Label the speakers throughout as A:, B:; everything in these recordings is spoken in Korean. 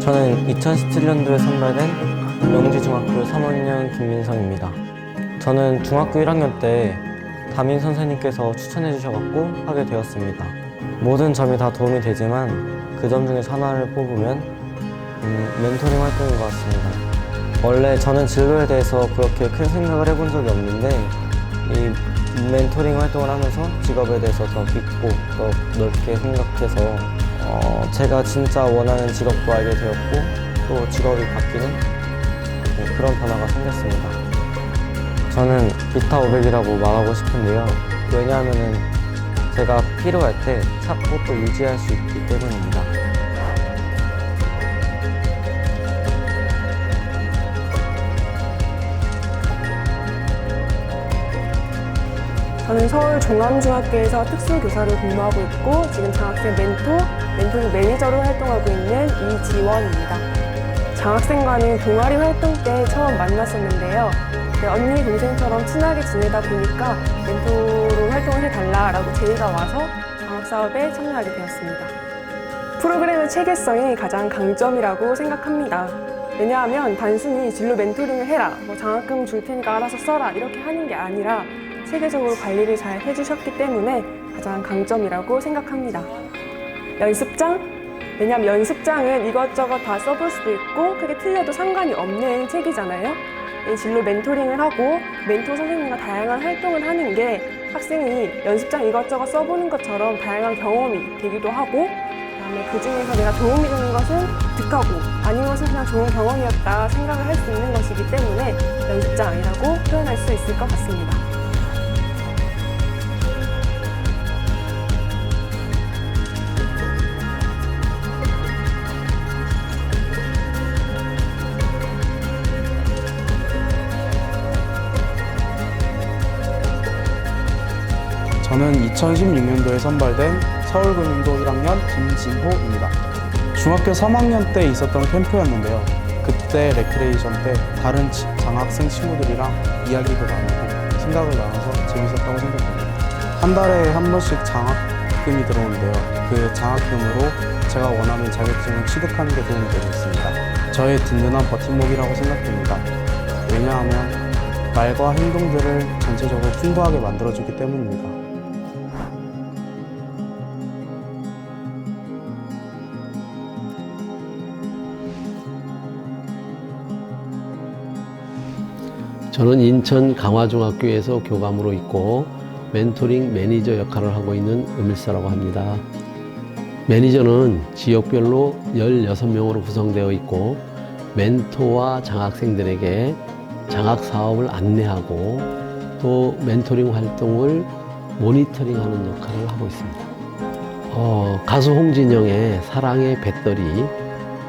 A: 저는 2017년도에 선발된 영지중학교 3학년 김민성입니다. 저는 중학교 1학년 때 담임 선생님께서 추천해 주셔갖고 하게 되었습니다. 모든 점이 다 도움이 되지만 그 점 중에서 하나를 뽑으면 음, 멘토링 활동인 것 같습니다. 원래 저는 진로에 대해서 그렇게 큰 생각을 해본 적이 없는데 이 멘토링 활동을 하면서 직업에 대해서 더 깊고 더 넓게 생각해서 어, 제가 진짜 원하는 직업도 알게 되었고 또 직업이 바뀌는 네, 그런 변화가 생겼습니다. 저는 기타 500이라고 말하고 싶은데요. 왜냐하면 제가 필요할 때 찾고 또 유지할 수 있기 때문입니다.
B: 저는 서울 종암중학교에서 특수교사로 근무하고 있고 지금 장학생 멘토, 멘토링 매니저로 활동하고 있는 이지원입니다. 장학생과는 동아리 활동 때 처음 만났었는데요. 네, 언니 동생처럼 친하게 지내다 보니까 멘토로 활동을 해달라라고 제의가 와서 장학사업에 참여하게 되었습니다. 프로그램의 체계성이 가장 강점이라고 생각합니다. 왜냐하면 단순히 진로 멘토링을 해라, 뭐 장학금 줄 테니까 알아서 써라 이렇게 하는 게 아니라 체계적으로 관리를 잘 해주셨기 때문에 가장 강점이라고 생각합니다. 연습장? 왜냐하면 연습장은 이것저것 다 써볼 수도 있고 크게 틀려도 상관이 없는 책이잖아요. 이 진로 멘토링을 하고 멘토 선생님과 다양한 활동을 하는 게 학생이 연습장 이것저것 써보는 것처럼 다양한 경험이 되기도 하고 그다음에 그 중에서 내가 도움이 되는 것은 득하고 아닌 것은 그냥 좋은 경험이었다 생각을 할 수 있는 것이기 때문에 연습장이라고 표현할 수 있을 것 같습니다.
C: 저는 2016년도에 선발된 서울금융도 1학년 김진호입니다. 중학교 3학년 때 있었던 캠프였는데요. 그때 레크레이션 때 다른 지- 장학생 친구들이랑 이야기도 나누고 생각을 나눠서 재밌었다고 생각합니다. 한 달에 한 번씩 장학금이 들어오는데요. 그 장학금으로 제가 원하는 자격증을 취득하는 데 도움이 되고 있습니다. 저의 든든한 버팀목이라고 생각됩니다. 왜냐하면 말과 행동들을 전체적으로 풍부하게 만들어주기 때문입니다.
D: 저는 인천 강화중학교에서 교감으로 있고 멘토링 매니저 역할을 하고 있는 음일사라고 합니다. 매니저는 지역별로 16명으로 구성되어 있고 멘토와 장학생들에게 장학 사업을 안내하고 또 멘토링 활동을 모니터링하는 역할을 하고 있습니다. 어, 가수 홍진영의 사랑의 배터리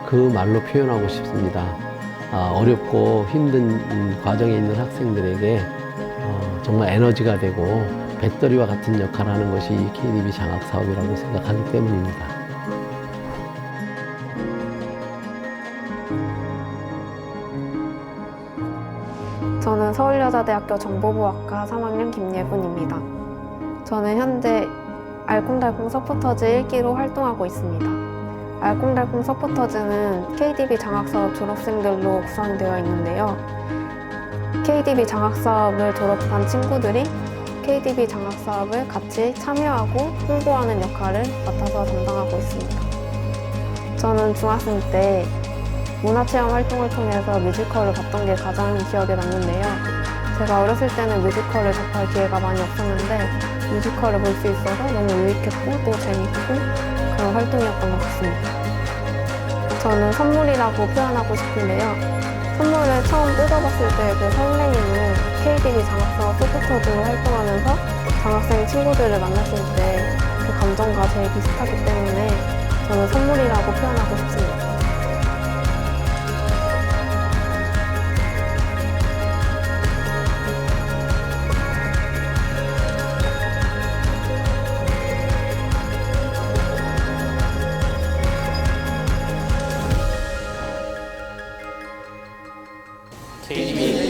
D: 그 말로 표현하고 싶습니다. 아, 어렵고 힘든 음, 과정에 있는 학생들에게 어, 정말 에너지가 되고 배터리와 같은 역할을 하는 것이 KDB 장학 사업이라고 생각하기 때문입니다.
E: 저는 서울여자대학교 정보부학과 3학년 김예분입니다. 저는 현재 알콩달콩 서포터즈 1기로 활동하고 있습니다. 알콩달콩 서포터즈는 KDB 장학사업 졸업생들로 구성되어 있는데요. KDB 장학사업을 졸업한 친구들이 KDB 장학사업을 같이 참여하고 홍보하는 역할을 맡아서 담당하고 있습니다. 저는 중학생 때 문화체험 활동을 통해서 뮤지컬을 봤던 게 가장 기억에 남는데요. 제가 어렸을 때는 뮤지컬을 접할 기회가 많이 없었는데 뮤지컬을 볼 수 있어서 너무 유익했고 또 재밌고 그런 활동이었던 것 같습니다. 저는 선물이라고 표현하고 싶은데요. 선물을 처음 뜯어봤을 때 그 설레임은 KDB 장학사업 소프터즈로 활동하면서 장학생 친구들을 만났을 때 그 감정과 제일 비슷하기 때문에 저는 선물이라고 표현하고 싶습니다.
F: Katie.